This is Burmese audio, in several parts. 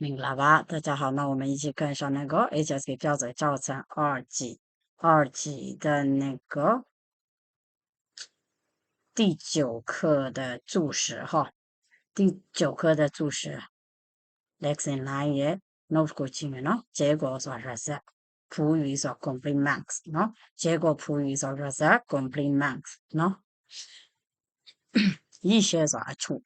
明了吧？大家好，那我们一起看上那个 HSK 标准教程二级二级的那个第九课的注释哈，第九课的注释，lesson nine 也 note 过去没喏？结果说 result，普语说 complete marks 喏？结果普语说 result complete marks 喏？一些说出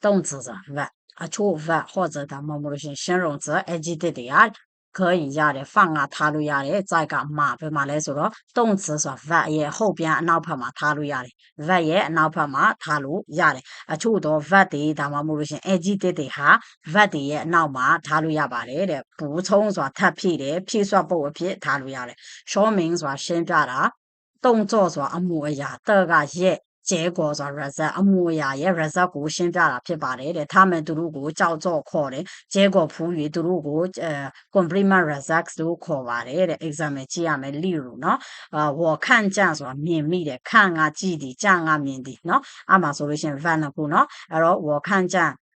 动词说 what。啊，就饭或者他们某些形容词，哎，记得的呀。可以呀的，放啊，踏入呀的，再个嘛，不嘛来说了，动词说饭也后边脑盘嘛，踏入呀的，饭也脑盘嘛，踏入呀的，啊，诸多饭的，他们某些埃及的的哈，饭的也脑嘛，踏入呀吧来的，补充说他皮的，皮说不皮踏入呀的，说明说先表达，动作说啊，木呀，这个也。 ကျဲကောဆိုတာ result အမွေရာရဲ့ result ကိုရှင်းပြတာဖြစ်ပါတယ်တဲ့။他们သူတို့ကိုကြောက်ကြော့ခေါ်တယ်။ကျဲကောဖူး၍သူတို့ကိုအဲ complement results လို့ခေါ်ပါတယ်တဲ့။ example ကြည့်ရမယ်例如နော်။အာ我看见ဆိုတာမြင်မိတယ်။看ငါကြည့်တယ်၊ကြားငါမြင်တယ်နော်။အမှဆိုလို့ရှိရင် van ကိုနော်။အဲ့တော့我看见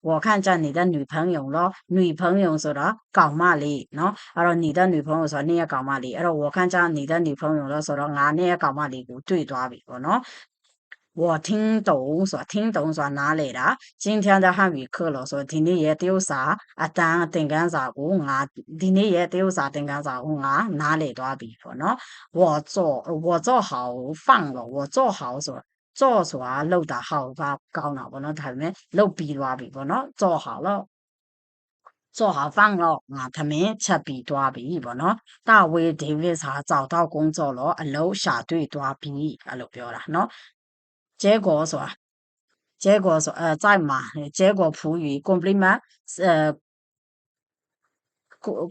我看见你的女朋友咯，女朋友说了搞嘛哩，喏，然后你的女朋友说你也搞嘛哩，然后我看见你的女朋友了，说了俺你也搞嘛哩，就对多比个喏。我听懂说听懂说哪里了？今天的汉语课了说今天也丢啥啊？当等干啥我啊？今天也丢啥等干啥我啊？哪里多比方呢？我做我做好饭了，我做好说。做啥漏得好吧？高了不能他们漏比多比不能做好了。做好饭了，啊，他们吃比多比不喏。大卫·戴维他找到工作了，一路下队多比，一路表了喏。结果说，结果说，呃，在嘛，结果普语 complement，呃，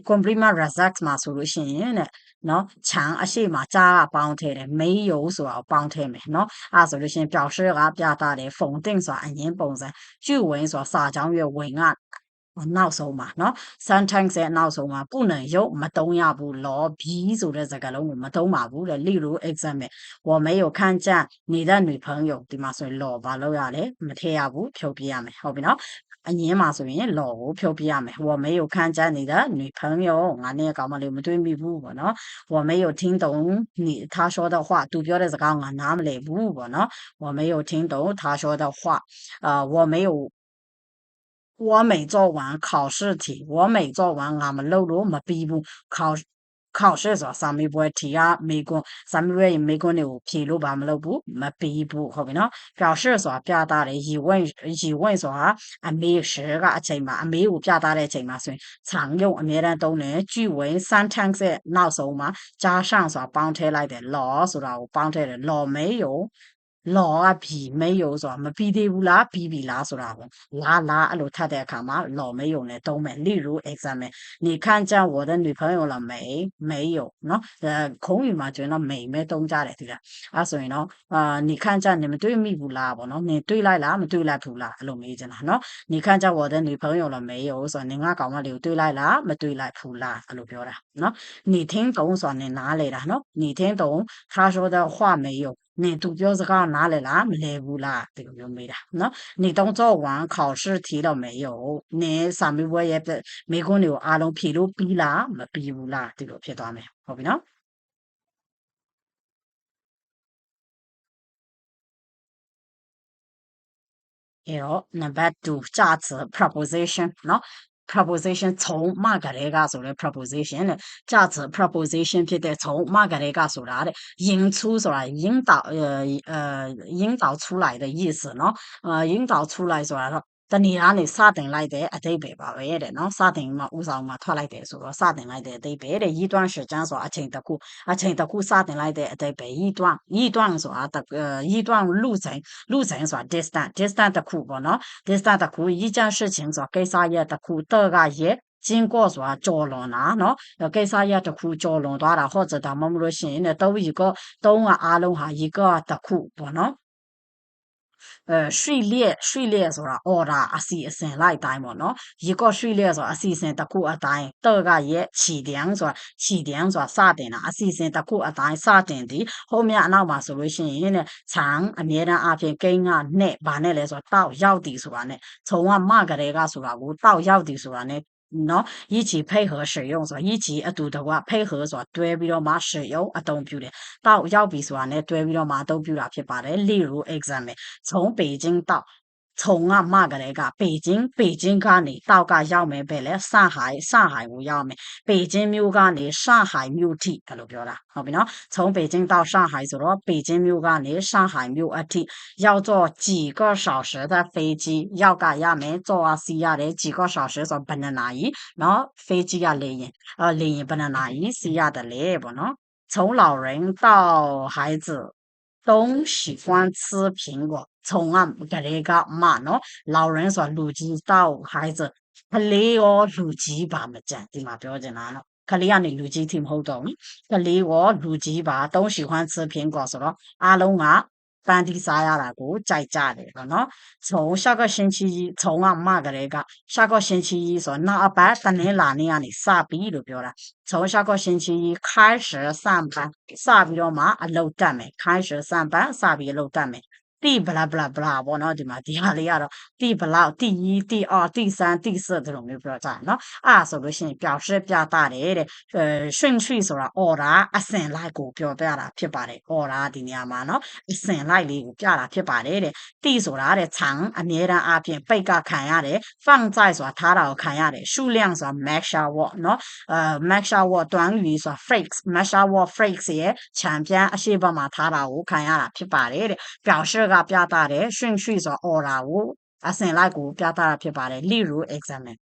complement result မှာဆိုလို့ရှိရင်တဲ့နော်ခြံအရှိမကြားကပေါင်းထည့်တယ်မေးယုံဆိုတာကိုပေါင်းထည့်မယ်နော်အဲဆိုလို့ရှိရင်表示ကပြတာတယ်否定ဆိုတာအရင်ပုံစံ句文ဆိုတာစာကြောင်းရဲ့ဝင်က နောက်ဆုံးမှာเนาะ sentence ရဲ့နောက်ဆုံးမှာ不能用မတုံးရဘူးလောဘီဆိုတဲ့စကားလုံးကိုမတုံးပါဘူးတဲ့例如 example 我没有看见你的女朋友ဒီမှာဆိုရင်လောဘာလို့ရလဲမထည့်ရဘူးဖြုတ်ပြရမယ်ဟုတ်ပြီเนาะအငင်းမှာဆိုရင်လောကိုဖြုတ်ပြရမယ်我没有看见你的女朋友ငါနဲ့ကောင်မလေးမတွေ့မိဘူးပေါ့နော်我没有听懂你他说的话သူပြောတဲ့စကားငါနားမလည်ဘူးပေါ့နော်我没有听懂他说的话呃我没有 我没做完考试题，我没做完，俺们漏路没比不考考试说上面不会题啊，美国上面会美国的披露吧没漏不没比不好比喏，表示说表达的疑问疑问说啊，没十个情嘛，没有表达的情嘛，所以常用每人都能句文 sentence 闹手嘛，加上说帮出来的老说了帮出来的老没有。 လောကပြီမဲယုံဆိုတာမပြီးသေးဘူးလားပြီးပြီလားဆိုတာကိုလာလာအဲ့လိုထပ်တဲ့အခါမှာလောမဲယုံနဲ့တုံးမယ်例如 example 你看见我的女朋友了没没有เนาะအဲခုံးယူမှာကျွန်းတော့မိန်မဲတုံးကြတယ်ဒီလားအဲ့ဆိုရင်တော့အာ你看见你们对မိဘူးလားပေါ့နော်နင်တွေ့လိုက်လားမတွေ့လိုက်ဘူးလားအဲ့လိုမေးချင်တာเนาะ你看见我的女朋友了没有ဆိုတော့နင်ကကောင်မလေးကိုတွေ့လိုက်လားမတွေ့လိုက်ဘူးလားအဲ့လိုပြောတာเนาะ你听懂ဆိုတာနင်နားလေတာเนาะ你听懂他说的话没有 နင်သူပြောစကားနားလည်လားမလဲဘူးလားဒီလိုမျိုးမေးတာနော်你都做完考试题了没有နင်စာမေးပွဲရဲ့မေးခွန်းတွေကိုအားလုံးဖြေလို့ပြီးလားမပြီးဘူးလားဒီလိုဖြစ်သွားမယ်ဟုတ်ပြီနော်အဲ့တော့နံပါတ်2价值 proposition เนาะ proposition 从马格雷嘎ဆိုတဲ့ proposition တဲ့价值 proposition ဖြစ်တဲ့从马格雷嘎ဆိုတာတဲ့引出ဆိုတာ引导呃呃引导出来的意思เนาะ呃引导出来ဆိုတာတော့ တဏီကနေစတင်လိုက်တဲ့အတိတ်ပဲပါပဲတဲ့နော်စတင်မှဥဆောင်မှထွက်လိုက်တယ်ဆိုတော့စတင်လိုက်တဲ့အတိတ်ပဲတဲ့ဤတွန့်ရှကျန်းဆိုတာအချိန်တစ်ခုအချိန်တစ်ခုစတင်လိုက်တဲ့အတိတ်ပဲဤတွန့်ဤတွန့်ဆိုတာဤတွန့်လူဆိုင်လူဆိုင်ဆိုတာ distance distance တစ်ခုပေါ့နော် distance တစ်ခုဤကျန်းရှချင်းဆိုတာကိစ္စရဲ့တစ်ခုတော့ကရဲ့ကျင်းကော့ဆိုတာကြော်လွန်တာနော်ကိစ္စရတစ်ခုကြော်လွန်သွားတာဟုတ်ကြတာမဟုတ်လို့ရှိရင်တော့ဒီကသုံးကအားလုံးဟာဒီကတစ်ခုပေါ့နော် အဲရွှေလျက်ရွှေလျက်ဆိုတာ order အစီအစဉ်လိုက်တိုင်းပေါ့နော်ရေကော့ရွှေလျက်ဆိုတာအစီအစဉ်တစ်ခုအတိုင်းတော့ကရဲ့ခြီတန်းဆိုတာခြီတန်းဆိုတာစတင်တာအစီအစဉ်တစ်ခုအတိုင်းစတင်သည်ဟိုမြအနောက်မှာဆိုလို့ရှိရင်တဲ့ခြံအမြဲတမ်းအပြင်ကိန်းကနဲ့ဗာနဲ့လဲဆိုတော့တောက်ရောက်သည်ဆိုတာနဲ့ခြုံကမကလေးကဆိုတာကိုတောက်ရောက်သည်ဆိုတာနဲ့ နော်一起配合使用ဆိုတော့一起အတူတကွ配合ဆိုတာတွဲပြီးတော့မှ使用အသုံးပြုတယ်။တောက်ရောက်ပြီဆိုတာနဲ့တွဲပြီးတော့မှအသုံးပြုတာဖြစ်ပါတယ်။例如 example 从北京到 从ကမကလေးက北京北京ကနေတောက်ကရောက်မယ်ပဲလေ上海上海ကိုရောက်မယ်北京မြို့ကနေ上海မြို့ထိအဲ့လိုပြောတာဟုတ်ပြီနော်从北京到上海ဆိုတော့北京မြို့ကနေ上海မြို့အထိ要坐几个小时的飞机ရောက်ကရမယ်坐啊စီရတယ်几个小时ဆိုတော့ဘယ်နှစ်နာရီနော်飞机ကလေရင်အော်လေရင်ဘယ်နှစ်နာရီစီရတယ်လေပေါ့နော်从老人到孩子 都喜欢吃苹果。从啊ကလေးကမနော်老人ဆိုတာလူကြီး到孩子ကလေးရောလူကြီးပါမကြံဒီမှာပြောချင်တာနော်ကလေးကနေလူကြီးထိမဟုတ်တော့ဘူးကလေးရောလူကြီးပါ都喜欢吃苹果ဆိုတော့အားလုံးက 半天啥样了我在家里了呢从下个星期一从俺妈个那个下个星期一说那白等你哪里啊你傻逼了不要了从下个星期一开始上班傻逼了嘛啊老大没开始上班傻逼老大没。 တိဘလာဘလာဘလာပေါ့နော်ဒီမှာဒီဟာလေးကတော့တိဘလောက်တိကြီးတိအော်တိစန်းတိစတဲ့လိုမျိုးပြောကြတယ်နော်အဲ့ဒါဆိုလို့ရှိရင်ပြောင်းရှင်းပြတာတယ်တဲ့ရွှင်ရှိဆိုတာ order အစင်လိုက်ကိုပြောပြတာဖြစ်ပါတယ် order ဒီနေရာမှာနော်အစင်လိုက်လေးကိုပြတာဖြစ်ပါတယ်တဲ့တိဆိုတာတဲ့ခြံအမြဲတမ်းအပြင်ပိတ်ကခံရတယ် fang ကြိုက်ဆိုတာထားတာကိုခံရတယ်ရှုလျန့်ဆိုတာ max shower နော်အဲ max shower တွမ်းလူကြီးဆိုတာ frakes max shower frakes ရဲ့ချန်ပီယံအရှိတ်ဘက်မှာထားတာကိုခံရတာဖြစ်ပါတယ်တဲ့ပြောင်းရှင်းကပြတာတယ်ရှင်ရှိဆိုတာ order ကိုအစဉ်လိုက်ကိုပြတာဖြစ်ပါတယ်例如 example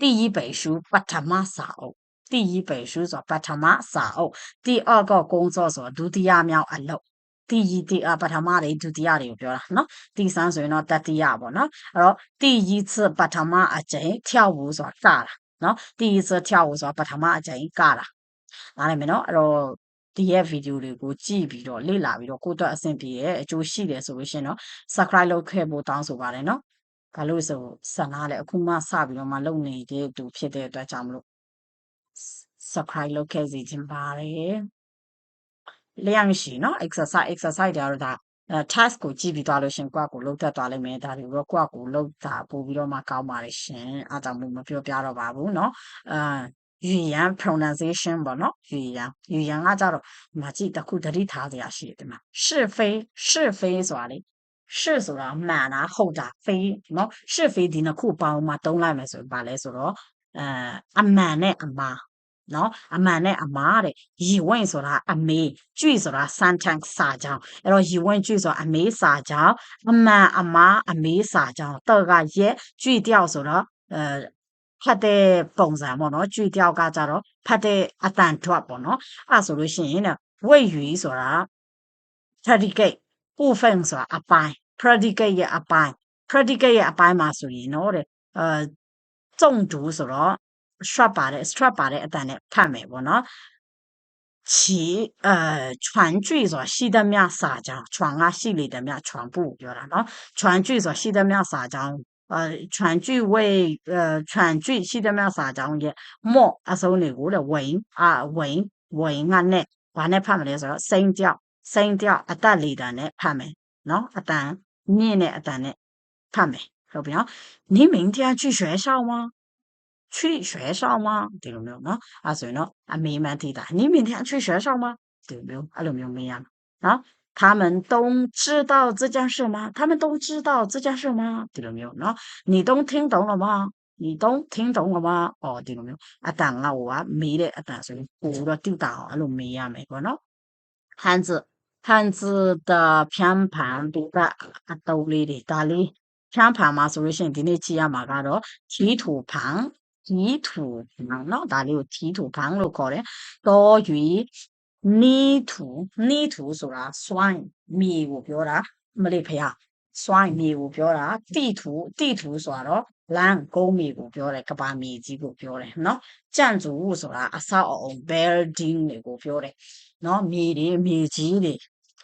第一本书ပထမစာအုပ်第一本书ဆိုတာပထမစာအုပ်第二个工作ဆိုတာဒုတိယမြောက်အလုပ်第一第二ပထမတွေဒုတိယတွေကိုပြောတာနော်第三ဆိုရင်တော့တတိယပေါ့နော်အဲ့တော့第一次ပထမအကြိမ်跳舞ဆိုတာကတာနော်第一次跳舞ဆိုတာပထမအကြိမ်ကတာနားလည်မယ်နော်အဲ့တော့ ဒီရဲ့ဗီဒီယိုတွေကိုကြည့်ပြီးတော့လေ့လာပြီးတော့ကိုယ့်အတွက်အဆင်ပြေရဲ့အကျိုးရှိတယ်ဆိုလို့ရှိရင်တော့ subscribe လုပ်ခဲ့ဖို့တောင်းဆိုပါတယ်နော်ဘာလို့ဆိုဆန္ဒလည်းအခုမှစပြီးတော့မှလုပ်နေတဲ့သူဖြစ်တဲ့အတွက်ကြောင့်မလို့ subscribe လုပ်ခဲ့စီခြင်းပါတယ်လျှံရှိနော် exercise exercise တွေကတော့ဒါအဲ task ကိုကြည့်ပြီးသွားလို့ရှင်ကိုယ့်ကိုလှုပ်သက်သွားလိမ့်မယ်ဒါတွေတော့ကိုယ့်ကိုလှုပ်တာပို့ပြီးတော့မှကောင်းပါတယ်ရှင်အားကြောင့်မို့မပြောပြတော့ပါဘူးเนาะအာ ယူရန် pronunciation ပေါ့နော်ယူရန်ယူရန်ကကြတော့ဒီမှာကြည့်တခုတတိထားစရာရှိတယ်ဒီမှာ是非是非ဆိုတာလေ是ဆိုတာမှန်တာဟုတ်တာ非နော်是非ဒီနှစ်ခုပေါင်းမှသုံးလိုက်မယ်ဆိုရင်ဘာလဲဆိုတော့အဲအမှန်နဲ့အမှားနော်အမှန်နဲ့အမှားတဲ့ရီဝင့်ဆိုတာအမေကျွိဆိုတာစန်တန်စာကြောင်းအဲ့တော့ရီဝင့်ကျွိဆိုတာအမေစာကြောင်းအမှန်အမှားအမေစာကြောင်းတော့ကရဲ့ကျွိတယောက်ဆိုတော့အဲ ဖတ်တဲ့ပုံစံပေါ့နော်ကြွတယောက်ကကြတော့ဖတ်တဲ့အတန်ထွက်ပေါ့နော်အဲ့ဆိုလို့ရှိရင်တဲ့ဝိတ်ယူဆိုတာ predicate 部分ဆိုတာအပိုင်း predicate ရဲ့အပိုင်း predicate ရဲ့အပိုင်းမှာဆိုရင်တော့တဲ့အဲ中毒ဆိုတော့ strap ပါတယ် strap ပါတဲ့အတန်နဲ့ဖတ်မယ်ပေါ့နော်其呃全句ဆိုတာရှိသမျှစာကြောင်း全ကရှိလေသမျှ全部ပြောတာနော်全句ဆိုတာရှိသမျှစာကြောင်း 呃全句为呃全句ရှိသမျှစာကြောင်းရဲ့ more အဆုံးတွေကိုတဲ့ဝင်အာဝင်ဝင်ကနဲ့ဘာနဲ့ဖတ်မလဲဆိုတော့စိမ့်ကြောက်စိမ့်ကြောက်အတက်လီတာနဲ့ဖတ်မယ်နော်အတန်မြင့်တဲ့အတန်နဲ့ဖတ်မယ်ဟုတ်ပြီနော်你明天去学校吗去学校吗ဒီလိုမျိုးနော်အဲဆိုရင်တော့အမေမှန်သိတာ你明天去学校吗ဒီလိုမျိုးအဲ့လိုမျိုးမေးရမှာနော် 他们都知道这件事吗？他们都知道这件事吗？ဒီလိုမျိုးနော်你都听懂了吗？你都听懂了吗？哦ဒီလိုမျိုးအတန်ကဟိုကမေးတဲ့အတန်ဆိုရင်ပိုတော့တိတာအောင်အဲ့လိုမေးရမယ်ပေါ့နော်汉字汉字的偏旁读ကအတုံးလေးတွေဒါလေး偏旁မှာဆိုလို့ရှိရင်ဒီနေ့ကြည့်ရမှာကတော့提土旁提土旁เนาะဒါလေးကို提土旁လို့ခေါ်တယ်多余 need to need to ဆိုတာ swine မြေကိုပြောတာမလေးဖရား swine မြေကိုပြောတာတိထူတိထူဆိုတော့လမ်းကုန်းမြေကိုပြောတယ်ကဘာမြေကြီးကိုပြောတယ်เนาะကြံ့စုဆိုတာအဆောက်အအုံ building တွေကိုပြောတယ်เนาะမြေတွေမြေကြီးတွေ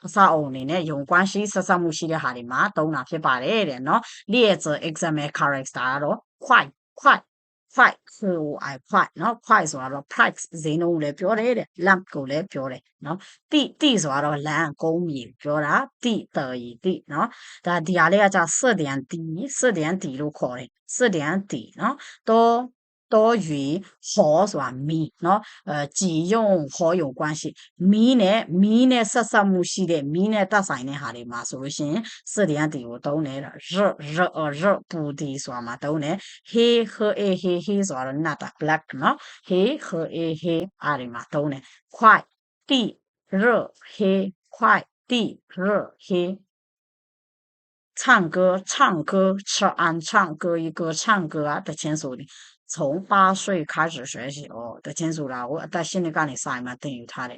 အဆောက်အအုံတွေနဲ့ယုံကွမ်းရှိဆက်ဆက်မှုရှိတဲ့ဟာတွေမှာသုံးတာဖြစ်ပါတယ်တဲ့เนาะ Liet example character ကတော့ quite quite fight ဆို i fight เนาะ fight ဆိုတာတော့ price ဈေးနှုန်းကိုလည်းပြောတယ်တဲ့ lamp ကိုလည်းပြောတယ်เนาะတိတိဆိုတာတော့ lamp ကုန်းမြေပြောတာတိတော်ရီတိเนาะဒါဒီဟာလေးကကြာစတဲ့န်တီစတဲ့န်တီလို့ခေါ်တယ်စတဲ့န်တီเนาะတော့ 多与火是吧？米喏，呃，己用火有关系。米呢，米呢，色色木系的，米呢，大山呢哈的嘛，所以先四点的我都呢了，热热呃热不的是嘛都呢，黑和诶黑黑是吧？那的 black 喏，黑和诶黑啊的嘛都呢，快地热黑快地热黑。唱歌，唱歌，吃安唱歌一个唱歌啊的前所的。从八岁开始学习哦，都清楚了。我在心里讲的三嘛等于他的。